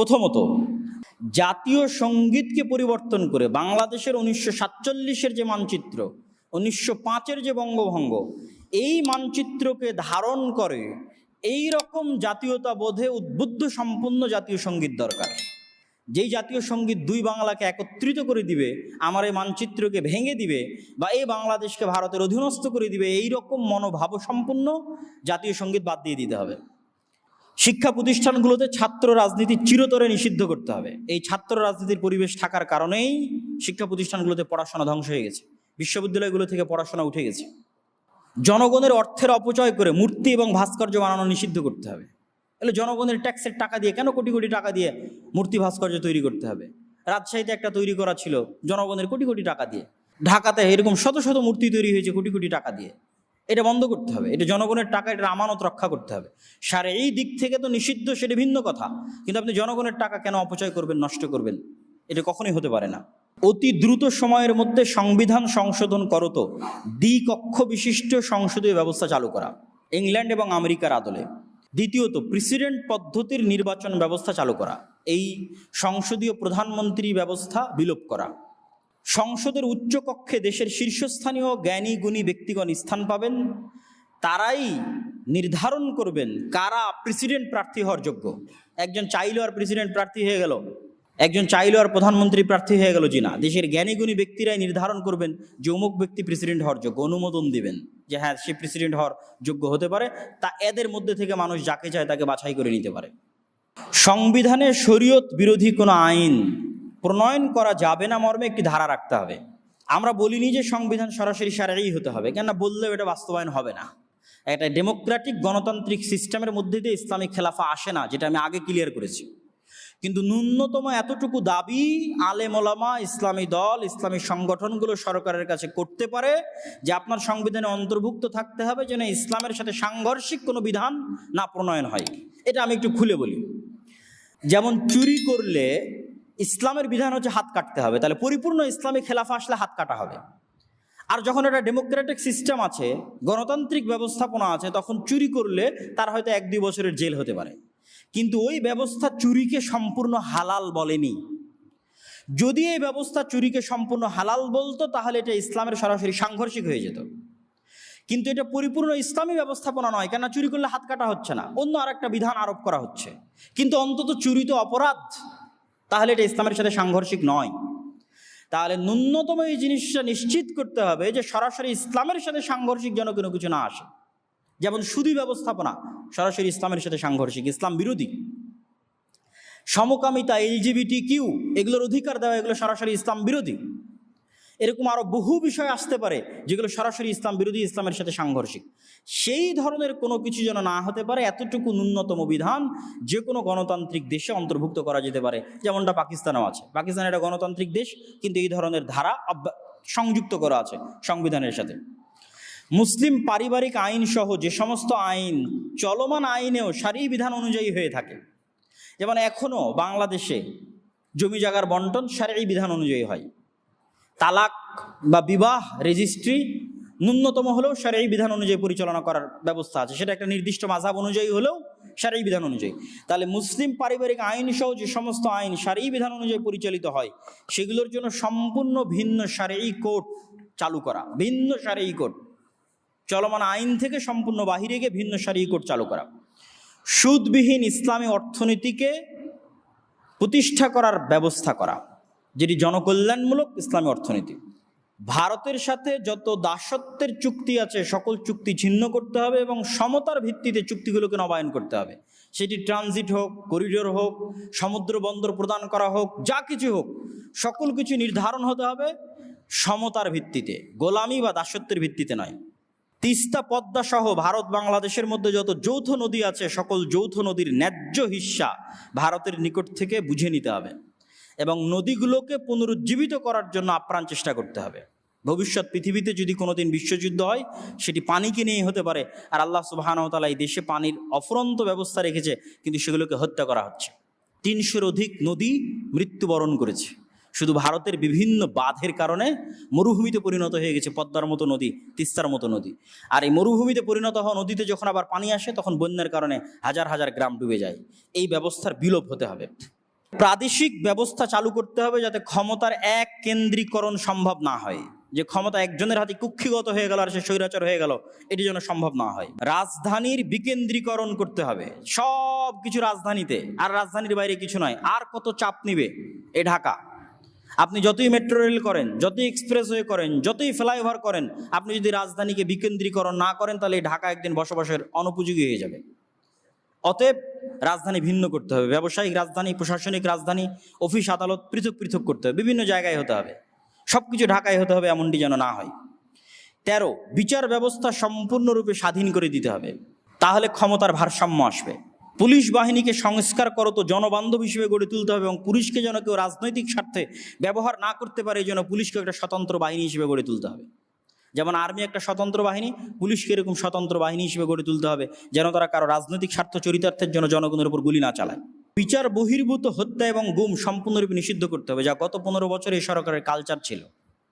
প্রথমত, জাতীয় সঙ্গীতকে পরিবর্তন করে বাংলাদেশের উনিশশো সাতচল্লিশের যে মানচিত্র, উনিশশো পাঁচের যে বঙ্গভঙ্গ, এই মানচিত্রকে ধারণ করে এই রকম জাতীয়তা বোধে উদ্বুদ্ধ সম্পূর্ণ জাতীয় সংগীত দরকার। যেই জাতীয় সংগীত দুই বাংলাকে একত্রিত করে দিবে, আমার এই মানচিত্রকে ভেঙে দিবে বা এই বাংলাদেশকে ভারতের অধীনস্থ করে দিবে, এই রকম মনোভাব সম্পূর্ণ জাতীয় সংগীত বাদ দিয়ে দিতে হবে। শিক্ষা প্রতিষ্ঠানগুলোতে ছাত্র রাজনীতি চিরতরে নিষিদ্ধ করতে হবে। এই ছাত্র রাজনীতির পরিবেশ থাকার কারণেই শিক্ষা প্রতিষ্ঠানগুলোতে পড়াশোনা ধ্বংস হয়ে গেছে। বিশ্ববিদ্যালয়গুলো থেকে পড়াশোনা উঠে গেছে। জনগণের অর্থের অপচয় করে মূর্তি এবং ভাস্কর্য বানানো নিষিদ্ধ করতে হবে। তাহলে জনগণের ট্যাক্সের টাকা দিয়ে কেন কোটি কোটি টাকা দিয়ে মূর্তি ভাস্কর্য তৈরি করতে হবে? রাজশাহীতে একটা তৈরি করা ছিল জনগণের কোটি কোটি টাকা দিয়ে। ঢাকাতে এরকম শত শত মূর্তি তৈরি হয়েছে কোটি কোটি টাকা দিয়ে। এটা বন্ধ করতে হবে, এটা জনগণের টাকা এটা আমানত রক্ষা করতে হবে। সারে এই দিক থেকে তো নিষিদ্ধ, সেটা ভিন্ন কথা। কিন্তু আপনি জনগণের টাকা কেন অপচয় করবেন, নষ্ট করবেন? এটা কখনোই হতে পারে না। অতি দ্রুত সময়ের মধ্যে সংবিধান সংশোধন করত দ্বিকক্ষ বিশিষ্ট সংসদীয় ব্যবস্থা চালু করা, ইংল্যান্ড এবং আমেরিকার আদলে। দ্বিতীয়ত প্রেসিডেন্ট পদ্ধতির নির্বাচন ব্যবস্থা চালু করা, এই সংসদীয় প্রধানমন্ত্রী ব্যবস্থা বিলোপ করা। সংসদের উচ্চকক্ষে দেশের শীর্ষস্থানীয় জ্ঞানী গুণী ব্যক্তিগণ স্থান পাবেন। তারাই নির্ধারণ করবেন কারা প্রেসিডেন্ট প্রার্থী হওয়ার যোগ্য। একজন চাইলো আর প্রেসিডেন্ট প্রার্থী হয়ে গেল। একজন চাইলো আর প্রধানমন্ত্রী প্রার্থী হয়ে গেল জি না দেশের জ্ঞানী গুণী ব্যক্তিরাই নির্ধারণ করবেন যে অমুক ব্যক্তি প্রেসিডেন্ট হওয়ার যোগ্য। অনুমোদন দিবেন যে হ্যাঁ সে প্রেসিডেন্ট হওয়ার যোগ্য হতে পারে। তা এদের মধ্যে থেকে মানুষ যাকে চায় তাকে বাছাই করে নিতে পারে। সংবিধানে শরীয়ত বিরোধী কোনো আইন প্রণয়ন করা যাবে না মর্মে একটি ধারা রাখতে হবে। আমরা বলিনি যে সংবিধান সরাসরি সারাই হতে হবে, কেননা বললেও এটা বাস্তবায়ন হবে না। একটা ডেমোক্রেটিক গণতান্ত্রিক সিস্টেমের মধ্যে দিয়ে ইসলামিক খেলাফা আসে না, যেটা আমি আগে ক্লিয়ার করেছি। কিন্তু ন্যূনতম এতটুকু দাবি আলেম ওলামা, ইসলামী দল, ইসলামী সংগঠনগুলো সরকারের কাছে করতে পারে যে আপনার সংবিধানে অন্তর্ভুক্ত থাকতে হবে যেন ইসলামের সাথে সাংঘর্ষিক কোনো বিধান না প্রণয়ন হয়। এটা আমি একটু খুলে বলি। যেমন চুরি করলে ইসলামের বিধান হচ্ছে হাত কাটতে হবে। তাহলে পরিপূর্ণ ইসলামী খেলাফা আসলে হাত কাটা হবে। আর যখন একটা ডেমোক্রেটিক সিস্টেম আছে, গণতান্ত্রিক ব্যবস্থাপনা আছে, তখন চুরি করলে তার হয়তো এক দুই বছরের জেল হতে পারে। কিন্তু ওই ব্যবস্থা চুরিকে সম্পূর্ণ হালাল বলেনি। যদি এই ব্যবস্থা চুরিকে সম্পূর্ণ হালাল বলতো, তাহলে এটা ইসলামের সরাসরি সাংঘর্ষিক হয়ে যেত। কিন্তু এটা পরিপূর্ণ ইসলামী ব্যবস্থাপনা নয় কেন চুরি করলে হাত কাটা হচ্ছে না। অন্য আরেকটা বিধান আরোপ করা হচ্ছে। কিন্তু অন্তত চুরি তো অপরাধ। তাহলে এটা ইসলামের সাথে সাংঘর্ষিক নয়। তাহলে ন্যূনতম এই জিনিসটা নিশ্চিত করতে হবে যে সরাসরি ইসলামের সাথে সাংঘর্ষিক যেন কোনো কিছু না আসে। যেমন সুদী ব্যবস্থাপনা সরাসরি ইসলামের সাথে সাংঘর্ষিক, ইসলাম বিরোধী। সমকামিতা এলজিবিটি কিউ এগুলোর অধিকার দেওয়া, এগুলো সরাসরি ইসলাম বিরোধী। এরকম আরও বহু বিষয় আসতে পারে যেগুলো সরাসরি ইসলাম, বিরোধী ইসলামের সাথে সাংঘর্ষিক। সেই ধরনের কোনো কিছু যেন না হতে পারে, এতটুকু ন্যূনতম বিধান যে কোনো গণতান্ত্রিক দেশে অন্তর্ভুক্ত করা যেতে পারে। যেমনটা পাকিস্তানেও আছে। পাকিস্তান একটা গণতান্ত্রিক দেশ, কিন্তু এই ধরনের ধারা সংযুক্ত করা আছে সংবিধানের সাথে। মুসলিম পারিবারিক আইন সহ যে সমস্ত আইন, চলমান আইনেও সারি বিধান অনুযায়ী হয়ে থাকে। যেমন এখনও বাংলাদেশে জমি জায়গার বন্টন সারি বিধান অনুযায়ী হয়। তালাক বা বিবাহ রেজিস্ট্রি ন্যূনতম হলেও সারি বিধান অনুযায়ী পরিচালনা করার ব্যবস্থা আছে। সেটা একটা নির্দিষ্ট মাঝাব অনুযায়ী হলেও সারি বিধান অনুযায়ী। তাহলে মুসলিম পারিবারিক আইন সহ যে সমস্ত আইন সারি বিধান অনুযায়ী পরিচালিত হয়, সেগুলোর জন্য সম্পূর্ণ ভিন্ন সারি কোড চালু করা, ভিন্ন সারি কোড। চলমান আইন থেকে সম্পূর্ণ বাহিরে গিয়ে ভিন্ন সারি কোড চালু করা। সুদবিহীন ইসলামী অর্থনীতিকে প্রতিষ্ঠা করার ব্যবস্থা করা। যেটি জনকল্যাণমূলক ইসলামী অর্থনীতি। ভারতের সাথে যত দাসত্বের চুক্তি আছে, সকল চুক্তি ছিন্ন করতে হবে এবং সমতার ভিত্তিতে চুক্তিগুলোকে নবায়ন করতে হবে। সেটি ট্রানজিট হোক করিডোর হোক, সমুদ্র বন্দর প্রদান করা হোক, যা কিছু হোক, সকল কিছু নির্ধারণ হতে হবে সমতার ভিত্তিতে, গোলামি বা দাসত্বের ভিত্তিতে নয়। তিস্তা পদ্মা সহ ভারত বাংলাদেশের মধ্যে যত যৌথ নদী আছে, সকল যৌথ নদীর ন্যায্য হিস্সা ভারতের নিকট থেকে বুঝে নিতে হবে। এবং নদীগুলোকে পুনরুজ্জীবিত করার জন্য আপ্রাণ চেষ্টা করতে হবে। ভবিষ্যৎ পৃথিবীতে যদি কোনোদিন বিশ্বযুদ্ধ হয়, সেটি পানিকে নিয়েই হতে পারে। আর আল্লাহ সুবাহানতালা এই দেশে পানির অফুরন্ত ব্যবস্থা রেখেছে, কিন্তু সেগুলোকে হত্যা করা হচ্ছে। তিনশোর অধিক নদী মৃত্যুবরণ করেছে। শুধু ভারতের বিভিন্ন বাঁধের কারণে মরুভূমিতে পরিণত হয়ে গেছে পদ্মার মতো নদী, তিস্তার মতো নদী। আর এই মরুভূমিতে পরিণত হওয়া নদীতে যখন আবার পানি আসে, তখন বন্যার কারণে হাজার হাজার গ্রাম ডুবে যায়। এই ব্যবস্থার বিলোপ হতে হবে। প্রাদেশিক ব্যবস্থা চালু করতে হবে যাতে ক্ষমতার এক কেন্দ্রীকরণ সম্ভব না হয়। যে ক্ষমতা একজনের হাতে কুক্ষিগত হয়ে গেল আর সে স্বৈরাচার হয়ে গেল, এটি যেন সম্ভব না হয়। রাজধানীর বিকেন্দ্রীকরণ করতে হবে, সব কিছু রাজধানীতে, আর রাজধানীর বাইরে কিছু নয়, আর কত চাপ নিবে এ ঢাকা। আপনি যতই মেট্রো রেল করেন, যতই এক্সপ্রেসওয়ে করেন, যতই ফ্লাইওভার করেন, আপনি যদি রাজধানীকে বিকেন্দ্রীকরণ না করেন, তাহলে এই ঢাকা একদিন বসবাসের অনুপযোগী হয়ে যাবে। অতএব রাজধানী ভিন্ন করতে হবে। ব্যবসায়িক রাজধানী, প্রশাসনিক রাজধানী, অফিস, আদালত পৃথক পৃথক করতে হবে। বিভিন্ন জায়গায় হতে হবে। সব কিছু ঢাকায় হতে হবে, এমনটি যেন না হয়। তেরো, বিচার ব্যবস্থা সম্পূর্ণরূপে স্বাধীন করে দিতে হবে। তাহলে ক্ষমতার ভারসাম্য আসবে। পুলিশ বাহিনীকে সংস্কার করত জনবান্ধব হিসেবে গড়ে তুলতে হবে এবং পুলিশকে যেন কেউ রাজনৈতিক স্বার্থে ব্যবহার না করতে পারে, এই জন্য পুলিশকে একটা স্বতন্ত্র বাহিনী হিসেবে গড়ে তুলতে হবে। যেমন আর্মি একটা স্বতন্ত্র বাহিনী, পুলিশকে এরকম স্বতন্ত্র বাহিনী হিসেবে গড়ে তুলতে হবে, যেন তারা কারও রাজনৈতিক স্বার্থ চরিতার্থের জন্য জনগণের উপর গুলি না চালায়। বিচার, বহির্ভূত হত্যা এবং গুম সম্পূর্ণরূপে নিষিদ্ধ করতে হবে, যা গত পনেরো বছর এই সরকারের কালচার ছিল।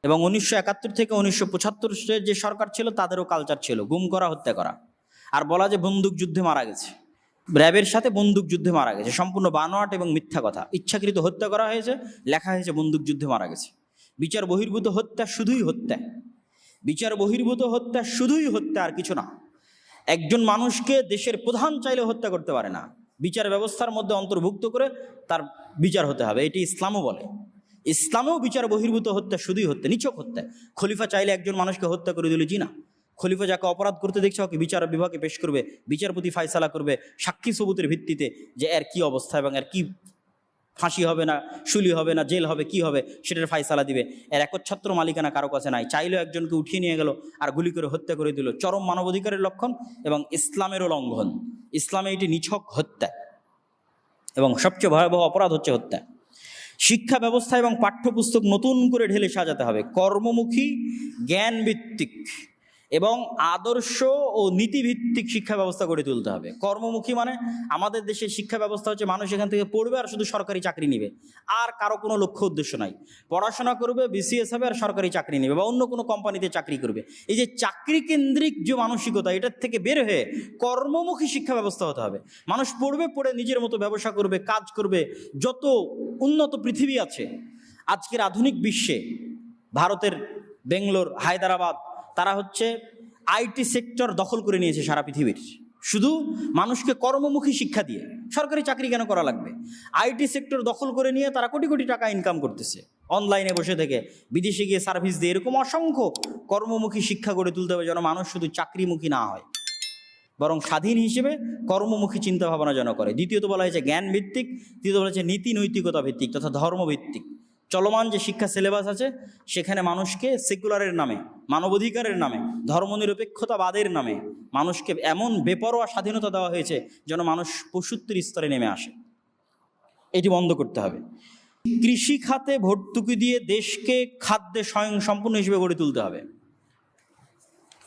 এবং উনিশশো একাত্তর থেকে উনিশশো পঁচাত্তর যে সরকার ছিল, তাদেরও কালচার ছিল, গুম করা, হত্যা করা। আর বলা যে বন্দুক যুদ্ধে মারা গেছে। র্যাবের সাথে বন্দুক যুদ্ধে মারা গেছে, সম্পূর্ণ বানোয়াট এবং মিথ্যা কথা। ইচ্ছাকৃত হত্যা করা হয়েছে, লেখা হয়েছে বন্দুক যুদ্ধে মারা গেছে। বিচার, বহির্ভূত হত্যা শুধুই হত্যা। বিচার বহির্ভূত হত্যা শুধুই হত্যা আর কিছু না। একজন মানুষকে দেশের প্রধান চাইলে হত্যা করতে পারে না। বিচার ব্যবস্থার মধ্যে অন্তর্ভুক্ত করে তার বিচার হতে হবে। এটি ইসলামও বলে। ইসলামেও বিচার বহির্ভূত হত্যা শুধুই হত্যা নিচক হত্যা। খলিফা চাইলে একজন মানুষকে হত্যা করে দিল, জি না। খলিফা যাকে অপরাধ করতে দেখছে, ওকে বিচার বিভাগে পেশ করবে, বিচারপতি ফায়সালা করবে, সাক্ষী সবুতের ভিত্তিতে যে এর কি অবস্থা এবং এর কি ফাঁসি হবে না, শুলি হবে না, জেল হবে, কি হবে, সেটার ফায়সালা দিবে। এর একচ্ছত্র মালিকানা কারও কাছে নাই। চাইলেও একজনকে উঠিয়ে নিয়ে গেল আর গুলি করে হত্যা করে দিল। চরম মানবাধিকারের লক্ষণ এবং ইসলামেরও লঙ্ঘন। ইসলামে এটি নিছক হত্যা এবং সবচেয়ে ভয়াবহ অপরাধ হচ্ছে হত্যা। শিক্ষা ব্যবস্থা এবং পাঠ্যপুস্তক নতুন করে ঢেলে সাজাতে হবে। কর্মমুখী, জ্ঞানভিত্তিক। এবং আদর্শ ও নীতিভিত্তিক শিক্ষা ব্যবস্থা গড়ে তুলতে হবে। কর্মমুখী মানে আমাদের দেশের শিক্ষা ব্যবস্থা হচ্ছে মানুষ এখান থেকে পড়বে আর শুধু সরকারি চাকরি নেবে। আর কারও কোনো লক্ষ্য উদ্দেশ্য নাই। পড়াশোনা করবে বিসিএস হবে আর সরকারি চাকরি নেবে বা অন্য কোনো কোম্পানিতে চাকরি করবে। এই যে চাকরি কেন্দ্রিক যে মানসিকতা, এটার থেকে বের হয়ে কর্মমুখী শিক্ষা ব্যবস্থা হতে হবে। মানুষ পড়বে, পড়ে নিজের মতো ব্যবসা করবে, কাজ করবে, যত উন্নত পৃথিবী আছে। আজকের আধুনিক বিশ্বে ভারতের বেঙ্গলোর, হায়দ্রাবাদ তারা হচ্ছে আইটি সেক্টর দখল করে নিয়েছে সারা পৃথিবীর। শুধু মানুষকে কর্মমুখী শিক্ষা দিয়ে সরকারি চাকরি কেন করা লাগবে? আইটি সেক্টর দখল করে নিয়ে তারা কোটি কোটি টাকা ইনকাম করতেছে। অনলাইনে বসে থেকে বিদেশে গিয়ে সার্ভিস দিয়ে এরকম অসংখ্য কর্মমুখী শিক্ষা গড়ে তুলতে হবে যেন মানুষ শুধু চাকরিমুখী না হয়। বরং স্বাধীন হিসেবে কর্মমুখী চিন্তা ভাবনা যেন করে। দ্বিতীয়ত বলা হয়েছে জ্ঞান ভিত্তিক তৃতীয়ত বলা হয়েছে নীতি নৈতিকতা ভিত্তিক তথা ধর্মভিত্তিক। চলমান যে শিক্ষা সিলেবাস আছে, সেখানে মানুষকে সেকুলারের নামে, মানবাধিকারের নামে, ধর্মনিরপেক্ষতাবাদের নামে মানুষকে এমন বেপরোয়া স্বাধীনতা দেওয়া হয়েছে যেন মানুষ পশুত্বের স্তরে নেমে আসে। এটি বন্ধ করতে হবে। কৃষি খাতে ভর্তুকি দিয়ে দেশকে খাদ্যে স্বয়ং সম্পূর্ণ হিসেবে গড়ে তুলতে হবে।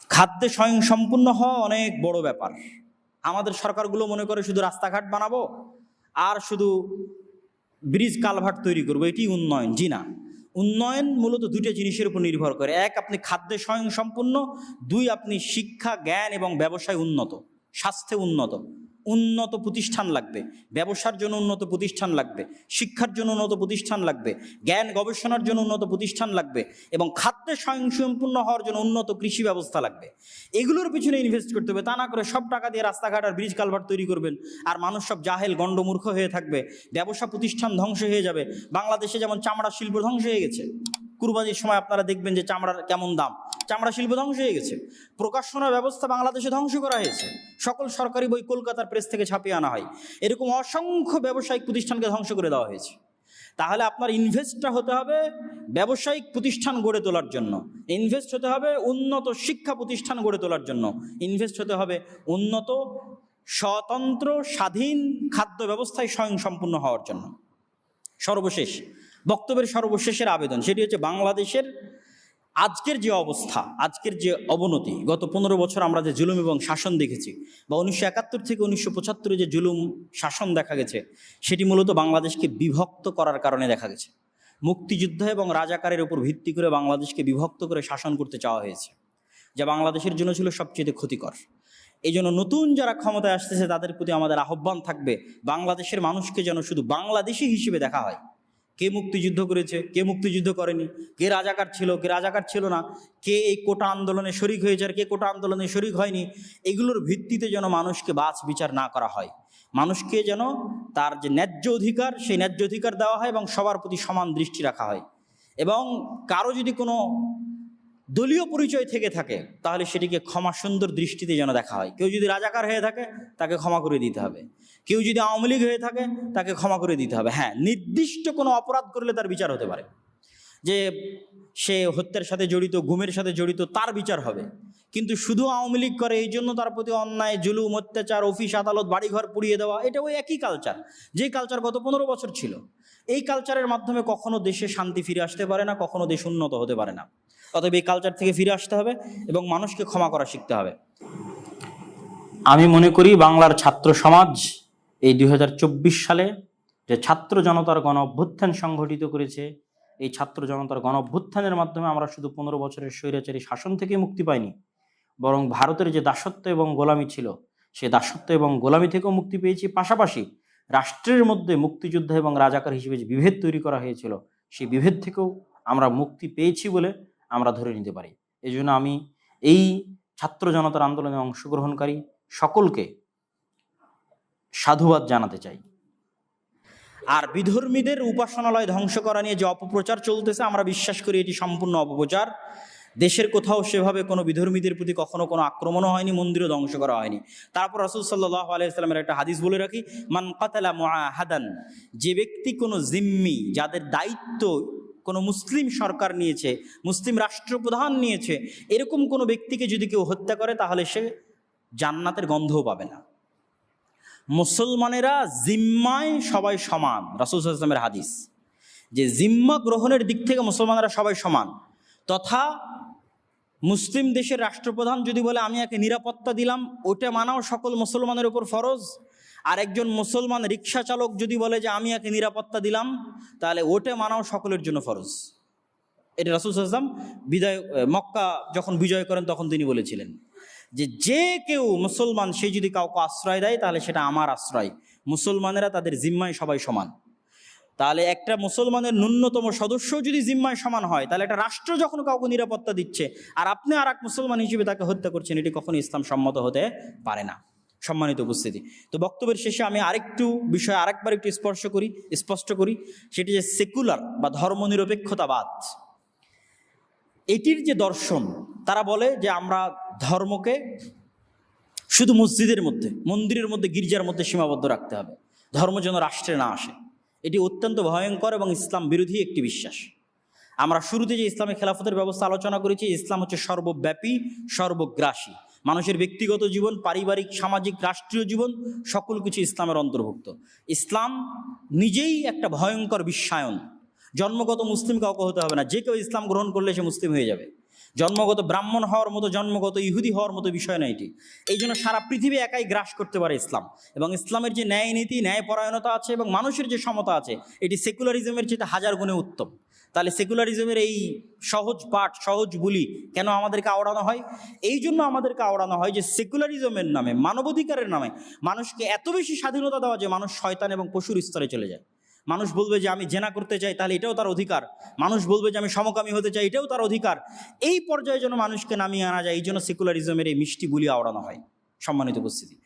খাদ্যে স্বয়ং সম্পূর্ণ হওয়া অনেক বড় ব্যাপার। আমাদের সরকারগুলো মনে করে শুধু রাস্তাঘাট বানাবো, আর শুধু ব্রিজ কালভার্ট তৈরি করব, এটি উন্নয়ন, জি না। উন্নয়ন মূলত দুটো জিনিসের উপর নির্ভর করে। এক, আপনি খাদ্যে স্বয়ং সম্পূর্ণ দুই, আপনি শিক্ষা, জ্ঞান এবং ব্যবসায় উন্নত, স্বাস্থ্যে উন্নত। উন্নত প্রতিষ্ঠান লাগবে। ব্যবসার জন্য উন্নত প্রতিষ্ঠান লাগবে। শিক্ষার জন্য উন্নত প্রতিষ্ঠান লাগবে। জ্ঞান গবেষণার জন্য উন্নত প্রতিষ্ঠান লাগবে। এবং খাদ্যে স্বয়ংসম্পূর্ণ হওয়ার জন্য উন্নত কৃষি ব্যবস্থা লাগবে। এগুলোর পিছনে ইনভেস্ট করতে হবে। তা না করে সব টাকা দিয়ে রাস্তাঘাট আর ব্রিজ কালভার তৈরি করবেন। আর মানুষ সব জাহেল, গণ্ডমূর্খ হয়ে থাকবে। ব্যবসা প্রতিষ্ঠান ধ্বংস হয়ে যাবে। বাংলাদেশে যেমন চামড়া শিল্প ধ্বংস হয়ে গেছে। কুরবানির সময় আপনারা দেখবেন যে চামড়ার কেমন দাম। চামড়া শিল্প ধ্বংস হয়ে গেছে। প্রকাশনা ব্যবস্থা বাংলাদেশে ধ্বংস করা হয়েছে। সকল সরকারি বই কলকাতার প্রেস থেকে ছাপিয়ে আনা হয়। এরকম অসংখ্য ব্যবসায়িক প্রতিষ্ঠানকে ধ্বংস করে দেওয়া হয়েছে। তাহলে আপনার ইনভেস্টটা হতে হবে ব্যবসায়িক প্রতিষ্ঠান গড়ে তোলার জন্য। ইনভেস্ট হতে হবে উন্নত শিক্ষা প্রতিষ্ঠান গড়ে তোলার জন্য। ইনভেস্ট হতে হবে উন্নত, স্বতন্ত্র, স্বাধীন খাদ্য ব্যবস্থায় স্বয়ং সম্পূর্ণ হওয়ার জন্য। সর্বশেষ বক্তব্যের সর্বশেষের আবেদন, সেটি হচ্ছে বাংলাদেশের আজকের যে অবস্থা, আজকের যে অবনতি, গত পনেরো বছর আমরা যে জুলুম এবং শাসন দেখেছি বা উনিশশো একাত্তর থেকে উনিশশো পঁচাত্তরে যে জুলুম, শাসন দেখা গেছে, সেটি মূলত বাংলাদেশকে বিভক্ত করার কারণে দেখা গেছে। মুক্তিযুদ্ধ এবং রাজাকারের উপর ভিত্তি করে বাংলাদেশকে বিভক্ত করে শাসন করতে চাওয়া হয়েছে, যা বাংলাদেশের জন্য ছিল সবচেয়ে ক্ষতিকর। এই জন্য নতুন যারা ক্ষমতায় আসতেছে, তাদের প্রতি আমাদের আহ্বান থাকবে, বাংলাদেশের মানুষকে যেন শুধু বাংলাদেশি হিসেবে দেখা হয়। কে মুক্তিযুদ্ধ করেছে, কে মুক্তিযুদ্ধ করেনি, কে রাজাকার ছিল, কে রাজাকার ছিল না, কে এই কোটা আন্দোলনে শরিক হয়েছে আর কে কোটা আন্দোলনে শরিক হয়নি, এগুলোর ভিত্তিতে যেন মানুষকে বাছ বিচার না করা হয়। মানুষকে যেন তার যে ন্যায্য অধিকার, সেই ন্যায্য অধিকার দেওয়া হয় এবং সবার প্রতি সমান দৃষ্টি রাখা হয়। এবং কারও যদি কোনো দলীয় পরিচয় থেকে থাকে, তাহলে সেটিকে ক্ষমা সুন্দর দৃষ্টিতে যেন দেখা হয়। কেউ যদি রাজাকার হয়ে থাকে, তাকে ক্ষমা করে দিতে হবে। কেউ যদি আওয়ামী লীগ হয়ে থাকে, তাকে ক্ষমা করে দিতে হবে। হ্যাঁ নির্দিষ্ট কোনো অপরাধ করলে তার বিচার হতে পারে। যে সে হত্যার সাথে জড়িত, গুমের সাথে জড়িত, তার বিচার হবে। কিন্তু শুধু আওয়ামী লীগ করে, এই জন্য তার প্রতি অন্যায়, জুলুম, অত্যাচার, অফিস, আদালত, বাড়িঘর পুড়িয়ে দেওয়া, এটা ওই একই কালচার যে কালচার গত পনেরো বছর ছিল, এই কালচারের মাধ্যমে কখনো দেশে শান্তি ফিরে আসতে পারে না, কখনো দেশ উন্নত হতে পারে না। অতএব এই কালচার থেকে ফিরে আসতে হবে এবং মানুষকে ক্ষমা করা শিখতে হবে। আমি মনে করি বাংলার ছাত্র সমাজ এই দু হাজার চব্বিশ সালে যে ছাত্র জনতার গণ অভ্যুত্থান সংঘটিত করেছে এই ছাত্র জনতার গণ অভ্যুত্থানের মাধ্যমে আমরা শুধু পনেরো বছরের স্বৈরাচারী শাসন থেকে মুক্তি পাইনি, বরং ভারতের যে দাসত্ব এবং গোলামি ছিল সে দাসত্ব এবং গোলামি থেকেও মুক্তি পেয়েছি। পাশাপাশি রাষ্ট্রের মধ্যে মুক্তিযোদ্ধা এবং রাজাকার হিসেবে যে বিভেদ তৈরি করা হয়েছিল, সেই বিভেদ থেকেও আমরা মুক্তি পেয়েছি বলে আমরা ধরে নিতে পারি। এই জন্য আমি এই ছাত্র জনতার আন্দোলনে অংশগ্রহণকারী সকলকে সাধুবাদ জানাতে চাই। আর বিধর্মীদের উপাসনালয় ধ্বংস করা নিয়ে যে অপপ্রচার চলতেছে, আমরা বিশ্বাস করি এটি সম্পূর্ণ অপপ্রচার। দেশের কোথাও সেভাবে কোনো বিধর্মীদের প্রতি কখনো কোনো আক্রমণও হয়নি, মন্দিরও ধ্বংস করা হয়নি। তারপর রসুল সাল্লাহ আলাইসালামের একটা হাদিস বলে রাখি, মান কাতালা হাদান যে ব্যক্তি কোনো জিম্মি, যাদের দায়িত্ব কোনো মুসলিম সরকার নিয়েছে, মুসলিম রাষ্ট্রপ্রধান নিয়েছে, এরকম কোনো ব্যক্তিকে যদি কেউ হত্যা করে, তাহলে সে জান্নাতের গন্ধও পাবে না। মুসলমানেরা জিম্মায় সবাই সমান। রাসুল ইসলামের হাদিস। যে জিম্মা গ্রহণের দিক থেকে মুসলমানেরা সবাই সমান। তথা মুসলিম দেশের রাষ্ট্রপ্রধান যদি বলে, আমি একে নিরাপত্তা দিলাম ওটা মানাও সকল মুসলমানের উপর ফরজ। আর একজন মুসলমান রিক্সা চালক যদি বলে যে, আমি একে নিরাপত্তা দিলাম তাহলে ওটা মানাও সকলের জন্য ফরজ। এটা রাসুল সাল্লাম বিদায়, মক্কা যখন বিজয় করেন, তখন তিনি বলেছিলেন। যে যে কেউ মুসলমান, সে যদি কাউকে আশ্রয় দেয়, তাহলে সেটা আমার আশ্রয়। মুসলমানেরা তাদের জিম্মায় সবাই সমান। তাহলে একটা মুসলমানের ন্যূনতম সদস্য যদি জিম্মায় সমান হয়, তাহলে একটা রাষ্ট্র যখন কাউকে নিরাপত্তা দিচ্ছে, আর আপনি আর এক মুসলমান হিসেবে তাকে হত্যা করছেন, এটি কখনো ইসলাম সম্মত হতে পারে না। সম্মানিত উপস্থিতি। তো বক্তব্যের শেষে আমি আরেকটু বিষয়, আরেকবার একটু স্পর্শ করি, স্পষ্ট করি। সেটি যে সেকুলার বা ধর্মনিরপেক্ষতাবাদ। এটির যে দর্শন, তারা বলে যে আমরা ধর্মকে শুধু মসজিদের মধ্যে, মন্দিরের মধ্যে, গির্জার মধ্যে সীমাবদ্ধ রাখতে হবে। ধর্ম যেন রাষ্ট্রে না আসে। এটি অত্যন্ত ভয়ঙ্কর এবং ইসলাম বিরোধী একটি বিশ্বাস। আমরা শুরুতে যে ইসলামী খেলাফতের ব্যবস্থা আলোচনা করেছি, ইসলাম হচ্ছে সর্বব্যাপী, সর্বগ্রাসী। মানুষের ব্যক্তিগত জীবন, পারিবারিক, সামাজিক, রাষ্ট্রীয় জীবন, সকল কিছু ইসলামের অন্তর্ভুক্ত। ইসলাম নিজেই একটা ভয়ঙ্কর বিশ্বায়ন। জন্মগত মুসলিম কাউকে হতে হবে না। যে কেউ ইসলাম গ্রহণ করলে সে মুসলিম হয়ে যাবে। জন্মগত ব্রাহ্মণ হওয়ার মতো, জন্মগত ইহুদি হওয়ার মতো বিষয় নয় এটি। এই জন্য সারা পৃথিবী একাই গ্রাস করতে পারে ইসলাম। এবং ইসলামের যে ন্যায় নীতি, ন্যায় পরায়ণতা আছে এবং মানুষের যে সমতা আছে, এটি সেকুলারিজমের চেয়ে হাজার গুণে উত্তম। তাহলে সেকুলারিজমের এই সহজ পাঠ, সহজ বুলি কেন আমাদেরকে আওড়ানো হয়? এই জন্য আমাদেরকে আওড়ানো হয় যে সেকুলারিজমের নামে, মানবাধিকারের নামে মানুষকে এত বেশি স্বাধীনতা দেওয়া যে মানুষ শয়তান এবং পশুর স্তরে চলে যায়। মানুষ বলবে যে আমি জেনা করতে চাই, তাহলে এটাও তার অধিকার। মানুষ বলবে যে আমি সমকামী হতে চাই, এটাও তার অধিকার। এই পর্যায়ে যেন মানুষকে নামিয়ে আনা যায়, এই জন্য সেকুলারিজমের এই মিষ্টি বুলি আওড়ানো হয়। সম্মানিত উপস্থিতি।